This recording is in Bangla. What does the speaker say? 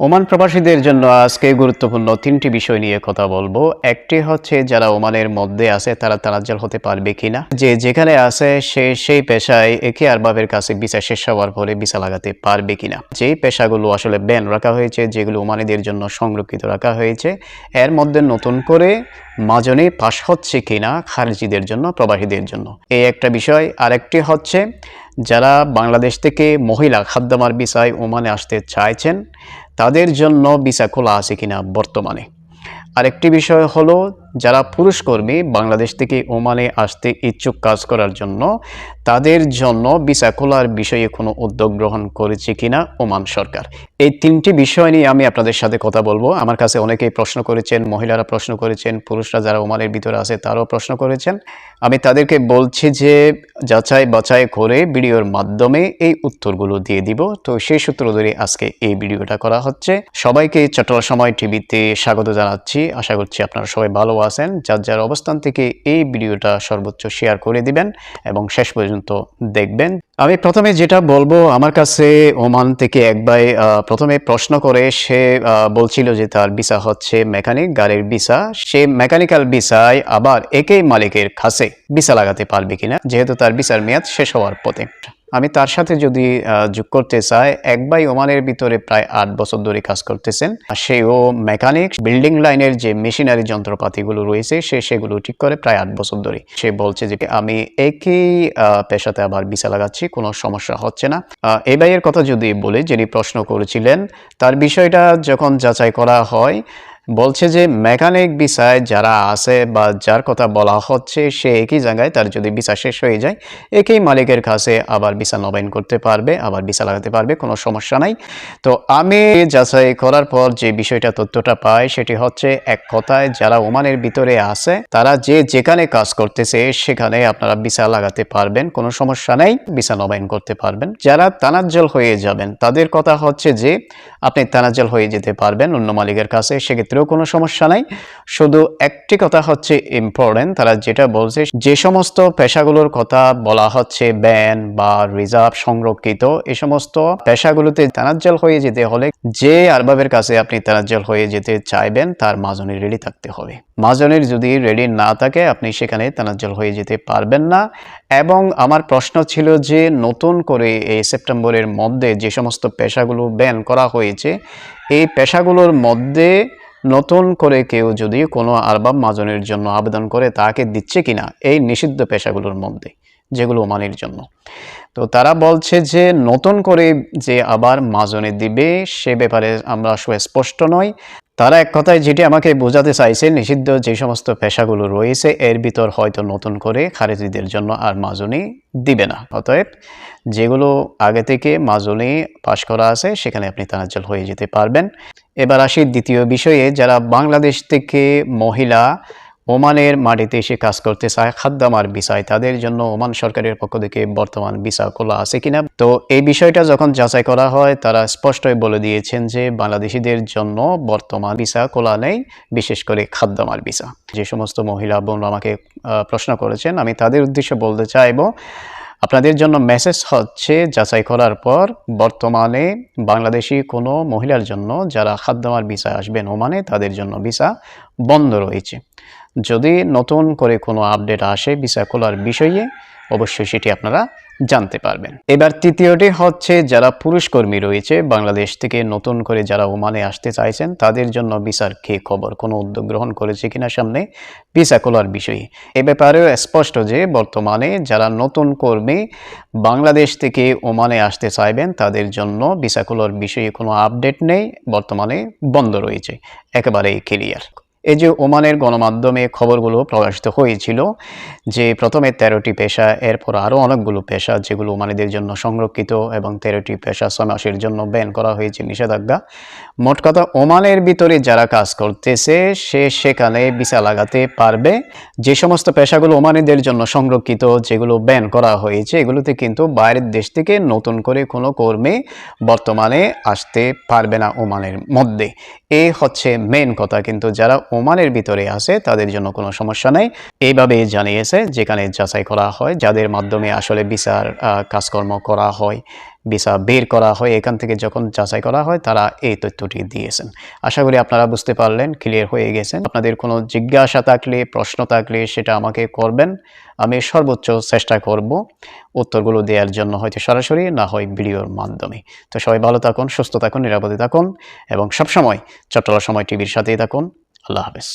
ওমান প্রবাসীদের জন্য আজকে গুরুত্বপূর্ণ তিনটি বিষয় নিয়ে কথা বলব। একটি হচ্ছে, যারা ওমানের মধ্যে আছে, তারা তানাজ্জাল হতে পারবে কিনা? যে যেখানে আছে, সে সেই পেশায় একে আরবাবের কাছে বিচার, শেষ হওয়ার পরে ভিসা লাগাতে পারবে কিনা? যেই পেশাগুলো আসলে ব্যান রাখা হয়েছে, যেগুলো ওমানিদের জন্য সংরক্ষিত রাখা হয়েছে, এর মধ্যে নতুন করে মাজনে পাশ হচ্ছে কিনা খারিজিদের জন্য, প্রবাসীদের জন্য? এই একটা বিষয়। আরেকটি হচ্ছে, যারা বাংলাদেশ থেকে মহিলা খাদ্যমার বিষয় ওমানে আসতে চাইছেন তাদের জন্য ভিসা খোলা আছে কিনা বর্তমানে। আরেকটি বিষয় হলো যারা পুরুষ কর্মী বাংলাদেশ থেকে ওমানে আসতে ইচ্ছুক কাজ করার জন্য, তাদের জন্য ভিসা খোলার বিষয়ে কোনো উদ্যোগ গ্রহণ করেছে কিনা ওমান সরকার? এই তিনটি বিষয় নিয়ে আমি আপনাদের সাথে কথা বলব। আমার কাছে অনেকেই প্রশ্ন করেছেন, মহিলারা প্রশ্ন করেছেন, পুরুষরা যারা ওমানের ভিতরে আছে তারাও প্রশ্ন করেছেন। আমি তাদেরকে বলছি যে যাচাই বাছাই করে ভিডিওর মাধ্যমে এই উত্তরগুলো দিয়ে দিব। তো সেই সূত্র ধরে আজকে এই ভিডিওটা করা হচ্ছে। সবাইকে চট্টগ্রাম সময় টিভিতে স্বাগত জানাচ্ছি। আশা করছি আপনারা সবাই ভালো আছেন, যার যার অবস্থান থেকে এই ভিডিওটা সর্বোচ্চ শেয়ার করে দিবেন এবং শেষ পর্যন্ত দেখবেন। আমি প্রথমে যেটা বলব, আমার কাছে ওমান থেকে এক ভাই প্রথমে প্রশ্ন করে, সে বলছিল যে তার ভিসা হচ্ছে মেকানিক গাড়ির ভিসা সে মেকানিক্যাল ভিসায় আবার একই মালিকের কাছে ভিসা লাগাতে পারবে কিনা, যেহেতু তার ভিসার মেয়াদ শেষ হওয়ার পথে। আমি তার সাথে যদি যোগ করতে চাই, এক ভাই ওমানের ভিতরে প্রায় আট বছর ধরে কাজ করতেছেন সেও মেকানিক বিল্ডিং লাইনের যে মেশিনারি যন্ত্রপাতিগুলো রয়েছে, সে সেগুলো ঠিক করে প্রায় আট বছর ধরে। সে বলছে যে, আমি একই পেশাতে আবার ভিসা লাগাচ্ছি, কোনো সমস্যা হচ্ছে না। এই ভাইয়ের কথা যদি বলি, যিনি প্রশ্ন করেছিলেন, তার বিষয়টা যখন যাচাই করা হয় বলছে যে মেকানিক বিষয় যারা আছে বা যার কথা বলা হচ্ছে, সে একই জায়গায় তার যদি ভিসা শেষ হয়ে যায়, একই মালিকের কাছে আবার ভিসা নবায়ন করতে পারবে, আবার ভিসা লাগাতে পারবে, কোনো সমস্যা নাই। তো আমি যাচাই করার পর যে বিষয়টা, তথ্যটা পাই, সেটি হচ্ছে এক কথায় যারা ওমানের ভিতরে আছে, তারা যে যেখানে কাজ করতেছে, সেখানে আপনারা ভিসা লাগাতে পারবেন, কোনো সমস্যা নেই, ভিসা নবায়ন করতে পারবেন। যারা তানাজ্জল হয়ে যাবেন, তাদের কথা হচ্ছে যে আপনি তানাজ্জল হয়ে যেতে পারবেন অন্য মালিকের কাছে সেক্ষেত্রেও কোনো সমস্যা নাই। শুধু একটি কথা হচ্ছে ইম্পর্টেন্ট তারা যেটা বলছে, যে সমস্ত পেশাগুলোর কথা বলা হচ্ছে, ব্যান বা রিজার্ভ সংরক্ষিত এই সমস্ত পেশাগুলোতে তানাজ্জল হয়ে যেতে হলে যে আরবাবের কাছে আপনি তানাজ্জল হয়ে যেতে চাইবেন, তার মাজনের রেডি থাকতে হবে। মাজনের যদি রেডি না থাকে, আপনি সেখানে তানাজ্জল হয়ে যেতে পারবেন না। এবং আমার প্রশ্ন ছিল যে নতুন করে এই সেপ্টেম্বরের মধ্যে যে সমস্ত পেশাগুলো ব্যান করা হয়েছে, এই পেশাগুলোর মধ্যে নতুন করে কেউ যদি কোনো আরবাব মাজনের জন্য আবেদন করে, তাকে দিচ্ছে কিনা? এই নিষিদ্ধ পেশাগুলোর মধ্যে, যেগুলো ওমানের জন্য। তো তারা বলছে যে, নতুন করে যে আবার মাজনে দিবে, সে ব্যাপারে আমরা স্পষ্ট নয় তারা এক কথায় যেটি আমাকে বোঝাতে চাইছে, নিষিদ্ধ যে সমস্ত পেশাগুলো রয়েছে, এর ভিতর হয়তো নতুন করে খারেজিদের জন্য আর মাজনি দিবে না। অতএব যেগুলো আগে থেকে মাজনি পাশ করা আছে, সেখানে আপনি তানাজল হয়ে যেতে পারবেন। এবার আসি দ্বিতীয় বিষয়ে, যারা বাংলাদেশ থেকে মহিলা ওমানের মাটিতে এসে কাজ করতে চায় খাদ্যামার বিষয় তাদের জন্য ওমান সরকারের পক্ষ থেকে বর্তমান ভিসা খোলা আছে কিনা? তো এই বিষয়টা যখন যাচাই করা হয়, তারা স্পষ্টই বলে দিয়েছেন যে বাংলাদেশিদের জন্য বর্তমান ভিসা খোলা নেই, বিশেষ করে খাদ্যামার ভিসা। যে সমস্ত মহিলা বোন আমাকে প্রশ্ন করেছেন, আমি তাদের উদ্দেশ্যে বলতে চাইব, আপনাদের জন্য মেসেজ হচ্ছে যাচাই করার পর বর্তমানে বাংলাদেশি কোনো মহিলার জন্য যারা খাদ্যমার ভিসায় আসবেন ওমানে, তাদের জন্য ভিসা বন্ধ রয়েছে। যদি নতুন করে কোনো আপডেট আসে ভিসা খোলার বিষয়ে, অবশ্যই সেটি আপনারা জানতে পারবেন। এবার তৃতীয়টি হচ্ছে, যারা পুরুষ কর্মী রয়েছে, বাংলাদেশ থেকে নতুন করে যারা ওমানে আসতে চাইছেন, তাদের জন্য ভিসার কে খবর? কোনো উদ্যোগ গ্রহণ করেছে কিনা সামনে ভিসা খোলার বিষয়ে? এ ব্যাপারেও স্পষ্ট যে, বর্তমানে যারা নতুন কর্মী বাংলাদেশ থেকে ওমানে আসতে চাইবেন, তাদের জন্য ভিসা খোলার বিষয়ে কোনো আপডেট নেই, বর্তমানে বন্ধ রয়েছে। একেবারেই ক্লিয়ার। এই যে ওমানের গণমাধ্যমে খবরগুলো প্রকাশিত হয়েছিল যে প্রথমে তেরোটি পেশা, এরপর আরও অনেকগুলো পেশা যেগুলো ওমানিদের জন্য সংরক্ষিত এবং তেরোটি পেশা ছয় জন্য ব্যান করা হয়েছে নিষেধাজ্ঞা। মোট কথা, ওমানের ভিতরে যারা কাজ করতেছে, সে সেখানে ভিসা লাগাতে পারবে। যে সমস্ত পেশাগুলো ওমানিদের জন্য সংরক্ষিত, যেগুলো ব্যান করা হয়েছে, এগুলোতে কিন্তু বাইরের দেশ থেকে নতুন করে কোনো কর্মী বর্তমানে আসতে পারবে না ওমানের মধ্যে। এই হচ্ছে মেন কথা। কিন্তু যারা ওমানের ভিতরে আছে, তাদের জন্য কোনো সমস্যা নেই। এইভাবে জানিয়েছে, যেখানে যাচাই করা হয়, যাদের মাধ্যমে আসলে বিচার কাজকর্ম করা হয়, ভিসা বের করা হয়, এখান থেকে যখন যাচাই করা হয়, তারা এই তথ্যটি দিয়েছেন। আশা করি আপনারা বুঝতে পারলেন ক্লিয়ার হয়ে গেছেন। আপনাদের কোনো জিজ্ঞাসা থাকলে, প্রশ্ন থাকলে সেটা আমাকে করবেন। আমি সর্বোচ্চ চেষ্টা করব উত্তরগুলো দেওয়ার জন্য, হয়তো সরাসরি, না হয় ভিডিওর মাধ্যমে। তো সবাই ভালো থাকুন, সুস্থ থাকুন, নিরাপদে থাকুন, এবং সবসময় চট্টলা সময় টিভির সাথেই থাকুন। আল্লাহ হাফেজ